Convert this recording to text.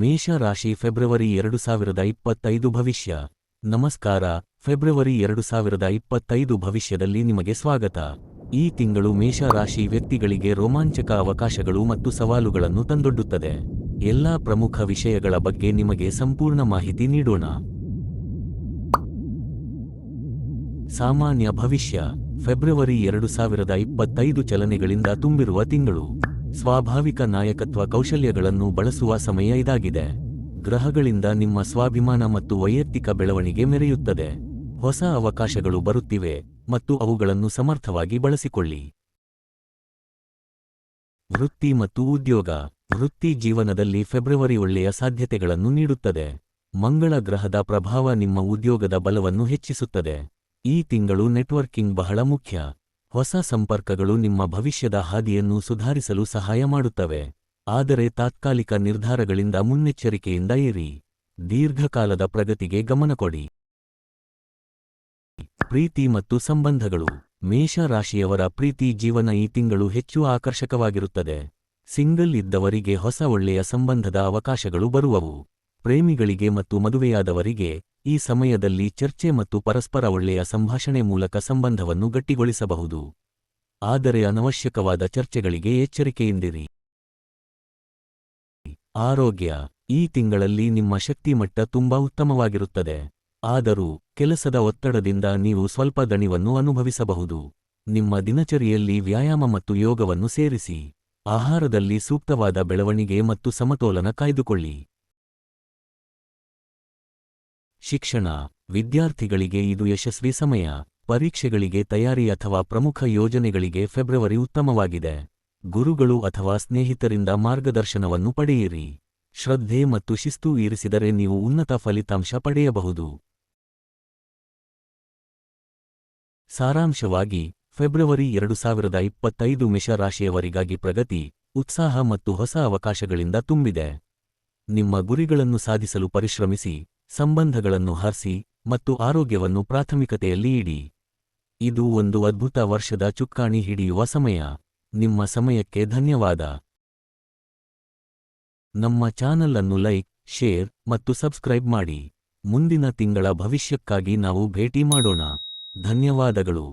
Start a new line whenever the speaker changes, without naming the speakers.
ಮೇಷ ರಾಶಿ ಫೆಬ್ರವರಿ ಎರಡು ಸಾವಿರದ ಇಪ್ಪತ್ತೈದು ಭವಿಷ್ಯ. ನಮಸ್ಕಾರ, ಫೆಬ್ರವರಿ ಎರಡು ಸಾವಿರದ ಇಪ್ಪತ್ತೈದು ಭವಿಷ್ಯದಲ್ಲಿ ನಿಮಗೆ ಸ್ವಾಗತ. ಈ ತಿಂಗಳು ಮೇಷ ರಾಶಿ ವ್ಯಕ್ತಿಗಳಿಗೆ ರೋಮಾಂಚಕ ಅವಕಾಶಗಳು ಮತ್ತು ಸವಾಲುಗಳನ್ನು ತಂದೊಡ್ಡುತ್ತದೆ. ಎಲ್ಲಾ ಪ್ರಮುಖ ವಿಷಯಗಳ ಬಗ್ಗೆ ನಿಮಗೆ ಸಂಪೂರ್ಣ ಮಾಹಿತಿ ನೀಡೋಣ. ಸಾಮಾನ್ಯ ಭವಿಷ್ಯ, ಫೆಬ್ರವರಿ ಎರಡು ಸಾವಿರದ ಇಪ್ಪತ್ತೈದು ಚಲನೆಗಳಿಂದ ತುಂಬಿರುವ ತಿಂಗಳು. ಸ್ವಾಭಾವಿಕ ನಾಯಕತ್ವ ಕೌಶಲ್ಯಗಳನ್ನು ಬಳಸುವ ಸಮಯ ಇದಾಗಿದೆ. ಗ್ರಹಗಳಿಂದ ನಿಮ್ಮ ಸ್ವಾಭಿಮಾನ ಮತ್ತು ವೈಯಕ್ತಿಕ ಬೆಳವಣಿಗೆ ಮೆರೆಯುತ್ತದೆ. ಹೊಸ ಅವಕಾಶಗಳು ಬರುತ್ತಿವೆ ಮತ್ತು ಅವುಗಳನ್ನು ಸಮರ್ಥವಾಗಿ ಬಳಸಿಕೊಳ್ಳಿ. ವೃತ್ತಿ ಮತ್ತು ಉದ್ಯೋಗ. ವೃತ್ತಿ ಜೀವನದಲ್ಲಿ ಫೆಬ್ರವರಿ ಒಳ್ಳೆಯ ಸಾಧ್ಯತೆಗಳನ್ನು ನೀಡುತ್ತದೆ. ಮಂಗಳ ಗ್ರಹದ ಪ್ರಭಾವ ನಿಮ್ಮ ಉದ್ಯೋಗದ ಬಲವನ್ನು ಹೆಚ್ಚಿಸುತ್ತದೆ. ಈ ತಿಂಗಳು ನೆಟ್ವರ್ಕಿಂಗ್ ಬಹಳ ಮುಖ್ಯ. ಹೊಸ ಸಂಪರ್ಕಗಳು ನಿಮ್ಮ ಭವಿಷ್ಯದ ಹಾದಿಯನ್ನು ಸುಧಾರಿಸಲು ಸಹಾಯ ಮಾಡುತ್ತವೆ. ಆದರೆ ತಾತ್ಕಾಲಿಕ ನಿರ್ಧಾರಗಳಿಂದ ಮುನ್ನೆಚ್ಚರಿಕೆಯಿಂದ ಏರಿ ದೀರ್ಘಕಾಲದ ಪ್ರಗತಿಗೆ ಗಮನ ಕೊಡಿ. ಪ್ರೀತಿ ಮತ್ತು ಸಂಬಂಧಗಳು. ಮೇಷ ರಾಶಿಯವರ ಪ್ರೀತಿ ಜೀವನ ಈ ತಿಂಗಳು ಹೆಚ್ಚು ಆಕರ್ಷಕವಾಗಿರುತ್ತದೆ. ಸಿಂಗಲ್ ಇದ್ದವರಿಗೆ ಹೊಸ ಒಳ್ಳೆಯ ಸಂಬಂಧದ ಅವಕಾಶಗಳು ಬರುವವು. ಪ್ರೇಮಿಗಳಿಗೆ ಮತ್ತು ಮದುವೆಯಾದವರಿಗೆ ಈ ಸಮಯದಲ್ಲಿ ಚರ್ಚೆ ಮತ್ತು ಪರಸ್ಪರ ಒಳ್ಳೆಯ ಸಂಭಾಷಣೆ ಮೂಲಕ ಸಂಬಂಧವನ್ನು ಗಟ್ಟಿಗೊಳಿಸಬಹುದು. ಆದರೆ ಅನವಶ್ಯಕವಾದ ಚರ್ಚೆಗಳಿಗೆ ಎಚ್ಚರಿಕೆಯಿಂದಿರಿ. ಆರೋಗ್ಯ. ಈ ತಿಂಗಳಲ್ಲಿ ನಿಮ್ಮ ಶಕ್ತಿ ಮಟ್ಟ ತುಂಬಾ ಉತ್ತಮವಾಗಿರುತ್ತದೆ. ಆದರೂ, ಕೆಲಸದ ಒತ್ತಡದಿಂದ ನೀವು ಸ್ವಲ್ಪ ದಣಿವನ್ನು ಅನುಭವಿಸಬಹುದು. ನಿಮ್ಮ ದಿನಚರಿಯಲ್ಲಿ ವ್ಯಾಯಾಮ ಮತ್ತು ಯೋಗವನ್ನು ಸೇರಿಸಿ. ಆಹಾರದಲ್ಲಿ ಸೂಕ್ತವಾದ ಬೆಳವಣಿಗೆ ಮತ್ತು ಸಮತೋಲನ ಕಾಯ್ದುಕೊಳ್ಳಿ. ಶಿಕ್ಷಣ, ವಿದ್ಯಾರ್ಥಿಗಳಿಗೆ ಇದು ಯಶಸ್ವಿ ಸಮಯ, ಪರೀಕ್ಷೆಗಳಿಗೆ ತಯಾರಿ ಅಥವಾ ಪ್ರಮುಖ ಯೋಜನೆಗಳಿಗೆ ಫೆಬ್ರವರಿ ಉತ್ತಮವಾಗಿದೆ. ಗುರುಗಳು ಅಥವಾ ಸ್ನೇಹಿತರಿಂದ ಮಾರ್ಗದರ್ಶನವನ್ನು ಪಡೆಯಿರಿ. ಶ್ರದ್ಧೆ ಮತ್ತು ಶಿಸ್ತು ಇರಿಸಿದರೆ ನೀವು ಉನ್ನತ ಫಲಿತಾಂಶ ಪಡೆಯಬಹುದು. ಸಾರಾಂಶವಾಗಿ, ಫೆಬ್ರವರಿ ಎರಡು ಸಾವಿರದ ಇಪ್ಪತ್ತೈದು ಮೇಷರಾಶಿಯವರಿಗಾಗಿ ಪ್ರಗತಿ, ಉತ್ಸಾಹ ಮತ್ತು ಹೊಸ ಅವಕಾಶಗಳಿಂದ ತುಂಬಿದೆ. ನಿಮ್ಮ ಗುರಿಗಳನ್ನು ಸಾಧಿಸಲು ಪರಿಶ್ರಮಿಸಿ. ಸಂಬಂಧಗಳನ್ನು ಹರಿಸಿ ಮತ್ತು ಆರೋಗ್ಯವನ್ನು ಪ್ರಾಥಮಿಕತೆಯಲ್ಲಿ ಇಡಿ. ಇದು ಒಂದು ಅದ್ಭುತ ವರ್ಷದ ಚುಕ್ಕಾಣಿ ಹಿಡಿಯುವ ಸಮಯ. ನಿಮ್ಮ ಸಮಯಕ್ಕೆ ಧನ್ಯವಾದ. ನಮ್ಮ ಚಾನಲ್ ಅನ್ನು ಲೈಕ್, ಶೇರ್ ಮತ್ತು ಸಬ್ಸ್ಕ್ರೈಬ್ ಮಾಡಿ. ಮುಂದಿನ ತಿಂಗಳ ಭವಿಷ್ಯಕ್ಕಾಗಿ ನಾವು ಭೇಟಿ ಮಾಡೋಣ. ಧನ್ಯವಾದಗಳು.